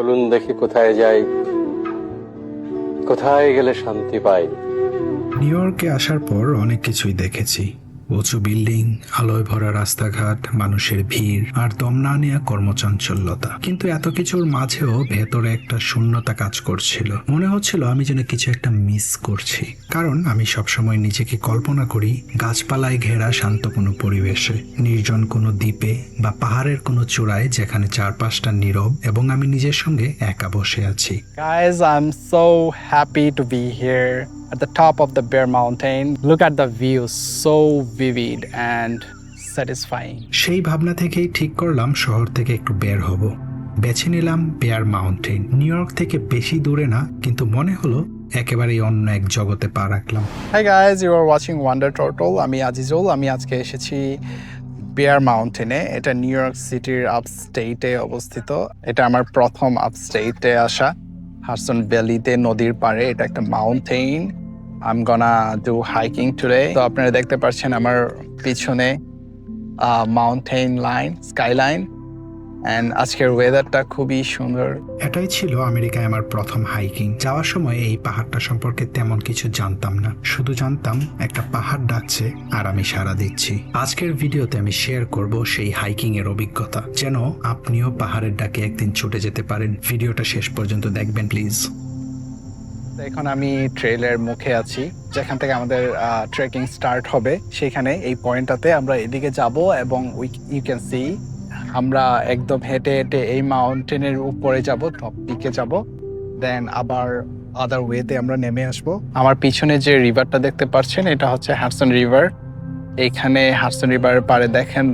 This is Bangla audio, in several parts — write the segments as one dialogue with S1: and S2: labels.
S1: বলুন দেখি কোথায় যাই। কোথায় গেলে শান্তি পাই?
S2: নিউ ইয়র্কে আসার পর অনেক কিছুই দেখেছি। উঁচু বিল্ডিং আলোয় ভরা রাস্তাঘাট মানুষের ভিড় আর দম না নেওয়া কর্মচাঞ্চল্যতা। কিন্তু এত কিছুর মাঝেও ভেতরে একটা শূন্যতা কাজ করছিল। মনে হচ্ছিল আমি যেন কিছু একটা মিস করছি। কারণ আমি সবসময় নিজেকে কল্পনা করি গাছপালায় ঘেরা শান্ত কোনো পরিবেশে নির্জন কোনো দ্বীপে বা পাহাড়ের কোনো চূড়ায় যেখানে চারপাশটা নীরব এবং আমি নিজের সঙ্গে একা বসে আছি।
S3: Guys, I'm so happy to be here. At the top of the Bear Mountain. Look at the view, so vivid and satisfying.
S2: সেই ভাবনা থেকেই ঠিক করলাম শহর থেকে একটু বের হব। বেছে নিলাম বেয়ার মাউন্টেন নিউ ইয়র্ক থেকে বেশি দূরে না কিন্তু মনে হলো একেবারেই অন্য এক জগতে পা রাখলাম।
S3: Hi guys, you are watching Wonder Turtle. আমি আজিজুল। আমি আজকে এসেছি বেয়ার মাউন্টেনে এটা নিউ ইয়র্ক সিটির আপস্টেটে অবস্থিত। এটা আমার প্রথম আপস্টেটে আসা। হারসন ভ্যালিতে নদীর পাড়ে। এটা একটা mountain I'm gonna do hiking today তো আপনারা দেখতে পাচ্ছেন আমার পিছনে মাউন্টেন লাইন স্কাইলাইন অ্যান্ড আজকের ওয়েদারটা খুবই সুন্দর।
S2: এটাই ছিল আমেরিকায় আমার প্রথম হাইকিং যাওয়ার সময় এই পাহাড়টা সম্পর্কে তেমন কিছু জানতাম না। শুধু জানতাম, একটা পাহাড় ডাকছে আর আমি সাড়া দিচ্ছি। আজকের ভিডিওতে আমি শেয়ার করব সেই হাইকিং এর অভিজ্ঞতা। যেন আপনিও পাহাড়ের ডাকে একদিন ছুটে যেতে পারেন। ভিডিওটা শেষ পর্যন্ত দেখবেন প্লিজ
S3: এখন আমি ট্রেলের মুখে আছি। যেখান থেকে আমাদের ট্রেকিং স্টার্ট হবে, সেখানে এই পয়েন্টটাতে আমরা এদিকে যাব এবং উই ইউ ক্যান সি আমরা একদম হেঁটে হেঁটে এই মাউন্টেনের উপরে যাব টপ পিকে যাব। দেন আবার আদার ওয়েতে আমরা নেমে আসব। আমার পিছনে যে রিভারটা দেখতে পাচ্ছেন, এটা হচ্ছে হ্যাডসন রিভার এইখানে হারসন রিভারের পাড়ে দেখেন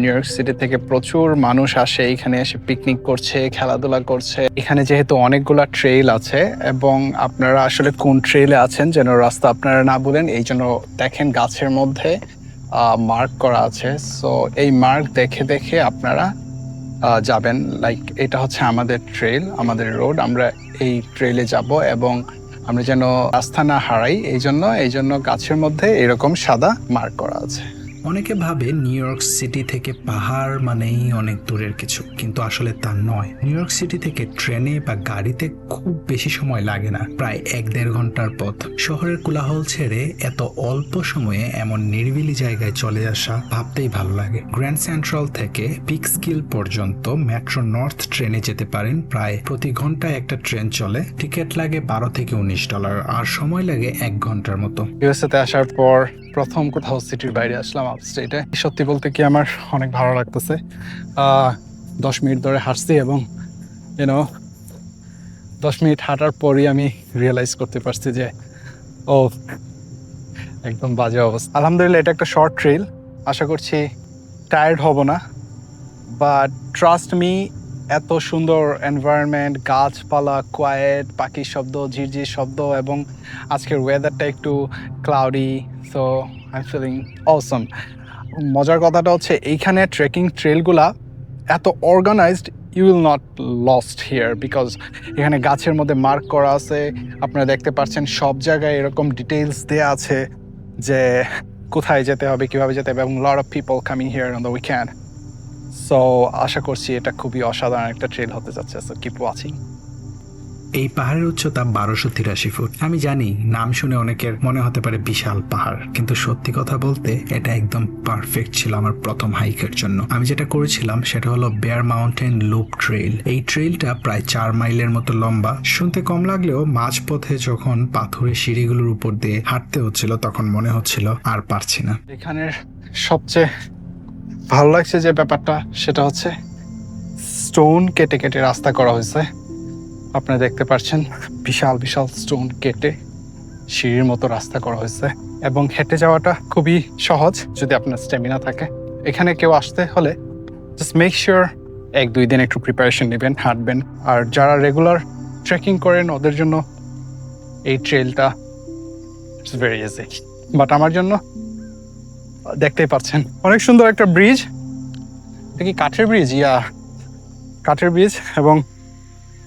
S3: নিউ ইয়র্ক সিটি থেকে প্রচুর মানুষ আসে, এখানে এসে পিকনিক করছে, খেলাধুলা করছে। এখানে যেহেতু অনেকগুলা ট্রেইল আছে এবং আপনারা আসলে কোন ট্রেইলে আছেন যেন রাস্তা আপনারা না বলেন, এই জন্য দেখেন গাছের মধ্যে মার্ক করা আছে। সো এই মার্ক দেখে দেখে আপনারা যাবেন। লাইক এটা হচ্ছে আমাদের ট্রেল আমাদের রোড আমরা এই ট্রেলে যাব এবং আমরা যেন আস্থা না হারাই এই জন্য এই জন্য গাছের মধ্যে এরকম সাদা মার্ক করা আছে।
S2: অনেকে ভাবে নিউ ইয়র্ক সিটি থেকে পাহাড় মানেই অনেক দূরের কিছু, কিন্তু আসলে তা নয়। নিউ ইয়র্ক সিটি থেকে ট্রেনে বা গাড়িতে খুব বেশি সময় লাগে না, প্রায় এক দেড় ঘণ্টার পথ। শহরের কোলাহল ছেড়ে এত অল্প সময়ে এমন নিরিবিলি জায়গায় চলে আসা ভাবতেই ভালো লাগে। গ্র্যান্ড সেন্ট্রাল থেকে পিক স্কিল পর্যন্ত মেট্রো নর্থ ট্রেনে যেতে পারেন, প্রায় প্রতি ঘন্টায় একটা ট্রেন চলে। টিকিট লাগে বারো থেকে উনিশ ডলার, আর সময় লাগে এক ঘণ্টার মতো।
S3: ইউএসএতে আসার পর প্রথম কোথাও সিটির বাইরে আসলাম আপস্টেটে সত্যি বলতে কি আমার অনেক ভালো লাগতেছে। দশ মিনিট ধরে হাঁটছি এবং ইউনো দশ মিনিট হাঁটার পরই আমি রিয়েলাইজ করতে পারছি যে, ও, একদম বাজে অবস্থা। আলহামদুলিল্লাহ, এটা একটা শর্ট ট্রেল আশা করছি টায়ার্ড হব না। বাট ট্রাস্ট মি এত সুন্দর এনভায়রনমেন্ট গাছপালা কোয়েট পাখির শব্দ, ঝিরঝির শব্দ এবং আজকের ওয়েদারটা একটু cloudy so I feeling awesome মজার কথাটা হচ্ছে এইখানে ট্রেকিং ট্রেলগুলা এত organised you will not lost here because এখানে গাছের মধ্যে মার্ক করা আছে। আপনারা দেখতে পাচ্ছেন সব জায়গায় এরকম ডিটেলস দেওয়া আছে যে কোথায় যেতে হবে, কীভাবে যেতে হবে, এবং lot of people coming here on the weekend so আশা করছি এটা খুবই অসাধারণ একটা ট্রেল হতে যাচ্ছে সো কিপ ওয়াচিং
S2: এই পাহাড়ের উচ্চতা বারোশো তিরাশি ফুট। আমি জানি নাম শুনে অনেকের মনে হতে পারে বিশাল পাহাড় কিন্তু সত্যি কথা বলতে এটা একদম পারফেক্ট ছিল আমার প্রথম হাইকের জন্য। আমি যেটা করেছিলাম সেটা হলো বেয়ার মাউন্টেন লুপ ট্রেল এই ট্রেলটা প্রায় চার মাইলের মতো লম্বা। শুনতে কম লাগলেও মাঝপথে যখন পাথরের সিঁড়িগুলোর উপর দিয়ে হাঁটতে হচ্ছিল তখন মনে হচ্ছিল আর পারছি না।
S3: এখানের সবচেয়ে ভালো লাগছে যে ব্যাপারটা, সেটা হচ্ছে স্টোন কেটে কেটে রাস্তা করা হয়েছে। আপনারা দেখতে পাচ্ছেন বিশাল বিশাল স্টোন কেটে সিঁড়ির মতো রাস্তা করা হয়েছে এবং হেঁটে যাওয়াটা খুবই সহজ যদি আপনার স্ট্যামিনা থাকে। এখানে কেউ আসতে হলে জাস্ট মেক শিওর এক, দুই দিন একটু প্রিপারেশন নেবেন, হাঁটবেন। আর যারা রেগুলার ট্রেকিং করেন, ওদের জন্য এই ট্রেলটা ইটস ভেরি ইজি বাট আমার জন্য দেখতেই পাচ্ছেন। অনেক সুন্দর একটা ব্রিজ। এটা কি কাঠের ব্রিজ? ইয়া, কাঠের ব্রিজ এবং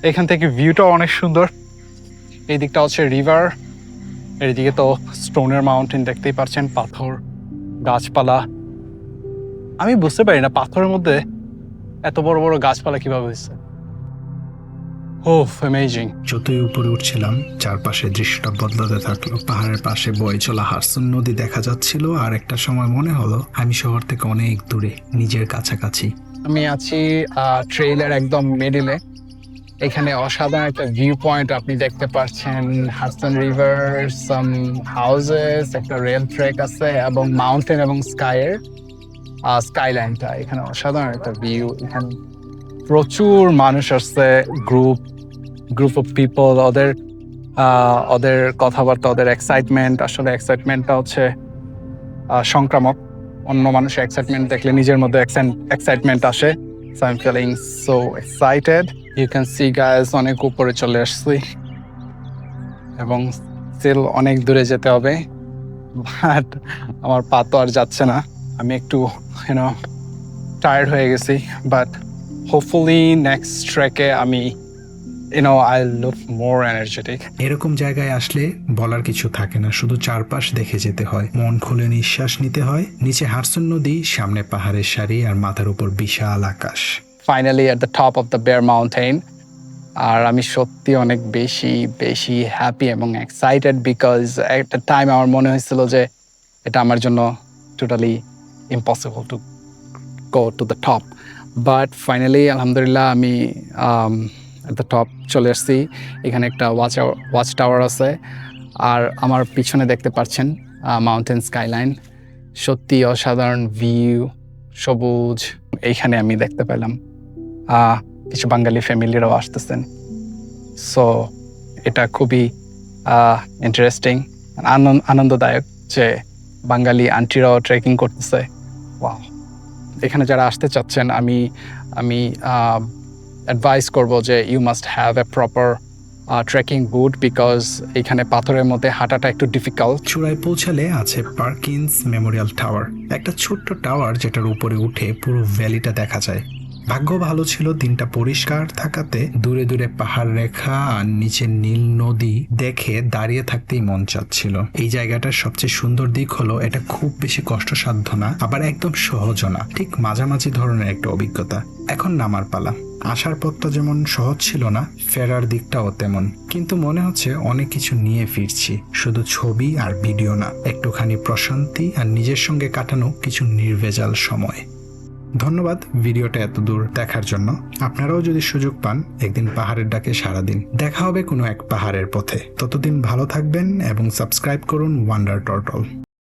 S3: এখান থেকে ভিউটাও অনেক সুন্দর। এই দিকটা হচ্ছে রিভার। এদিকে তো স্টোনের মাউন্টেন দেখতেই পাচ্ছেন, পাথর, গাছপালা। আমি বুঝতে পারি না পাথরের মধ্যে এত বড় বড় গাছপালা কীভাবে হয়েছে। ও অ্যামেজিং
S2: যতই উপরে উঠছিলাম চারপাশে দৃশ্যটা বদলাতে থাকল। পাহাড়ের পাশে বয়ে চলা হারসুন নদী দেখা যাচ্ছিল আর একটা সময় মনে হলো আমি শহর থেকে অনেক দূরে নিজের কাছাকাছি।
S3: আমি আছি ট্রেইলের একদম মিডিলে এখানে অসাধারণ একটা ভিউ পয়েন্ট আপনি দেখতে পাচ্ছেন। হারসন রিভার সাম হাউসেস একটা রেল ট্রেক আছে এবং মাউন্টেন এবং স্কাইয়ের স্কাইলাইনটা এখানে অসাধারণ একটা ভিউ এখানে প্রচুর মানুষ আসছে গ্রুপ গ্রুপ অফ পিপল ওদের ওদের কথাবার্তা ওদের এক্সাইটমেন্ট আসলে এক্সাইটমেন্টটা হচ্ছে সংক্রামক। অন্য মানুষের এক্সাইটমেন্ট দেখলে নিজের মধ্যে এক্সাইটমেন্ট আসে। So I am feeling so excited you can see guys অনেক উপরে চলে আসছি। এবং স্টিল অনেক দূরে যেতে হবে। বাট আমার পা তো আর যাচ্ছে না। আমি একটু ইউনো টায়ার্ড হয়ে গেছি। বাট হোপফুলি নেক্সট ট্র্যাকে আমি
S2: এরকম জায়গায় আসলে বলার কিছু থাকে না। শুধু চারপাশ দেখে যেতে হয়। মন খুলে নিঃশ্বাস নিতে হয়। নিচে হারসুন নদী সামনে পাহাড়ের সারি আর মাথার উপর বিশাল আকাশ।
S3: Finally at the top of the Bear Mountain আর আমি সত্যি অনেক বেশি বেশি হ্যাপি এবং এক্সাইটেড বিকজ একটা টাইম আমার মনে হয়েছিল যে এটা আমার জন্য totally impossible to go to the top but finally আলহামদুলিল্লাহ আমি এট দ্য টপ চলে এসেছি এখানে একটা ওয়াচ ওয়াচ টাওয়ার আছে। আর আমার পিছনে দেখতে পাচ্ছেন মাউন্টেন স্কাইলাইন সত্যি অসাধারণ ভিউ সবুজ। এইখানে আমি দেখতে পেলাম কিছু বাঙালি ফ্যামিলিরাও আসতেছেন। সো এটা খুবই ইন্টারেস্টিং আনন্দদায়ক যে বাঙালি আন্টিরাও ট্রেকিং করতেছে। ওয়াও এখানে যারা আসতে চাচ্ছেন, আমি আমি অ্যাডভাইস করব যে you must have a proper trekking boot because এখানে পাথরের মধ্যে হাঁটাটা একটু ডিফিকাল্ট
S2: চূড়ায় পৌঁছালে আছে পার্কিন্স মেমোরিয়াল টাওয়ার। একটা ছোট্ট টাওয়ার যেটার উপরে উঠে পুরো ভ্যালিটা দেখা যায়। ভাগ্য ভালো ছিল, দিনটা পরিষ্কার থাকাতে দূরে দূরে পাহাড় রেখা আর নিচে নীল নদী দেখে দাঁড়িয়ে থাকতেই মন চাচ্ছিল। এই জায়গাটার সবচেয়ে সুন্দর দিক হলো, এটা খুব বেশি কষ্টসাধ্য না, আবার একদম সহজও না। ঠিক মাঝামাঝি ধরনের একটা অভিজ্ঞতা। এখন নামার পালা। আসার পথটা যেমন সহজ ছিল না, ফেরার দিকটাও তেমন। কিন্তু মনে হচ্ছে অনেক কিছু নিয়ে ফিরছি, শুধু ছবি আর ভিডিও না, একটুখানি প্রশান্তি আর নিজের সঙ্গে কাটানো কিছু নির্ভেজাল সময়। ধন্যবাদ ভিডিওটা এত দূর দেখার জন্য। আপনারাও যদি সুযোগ পান, একদিন পাহাড়ের ডাকে সারা দিন। দেখা হবে কোনো এক পাহাড়ের পথে। ততদিন ভালো থাকবেন এবং সাবস্ক্রাইব করুন ওয়ান্ডার টর্টল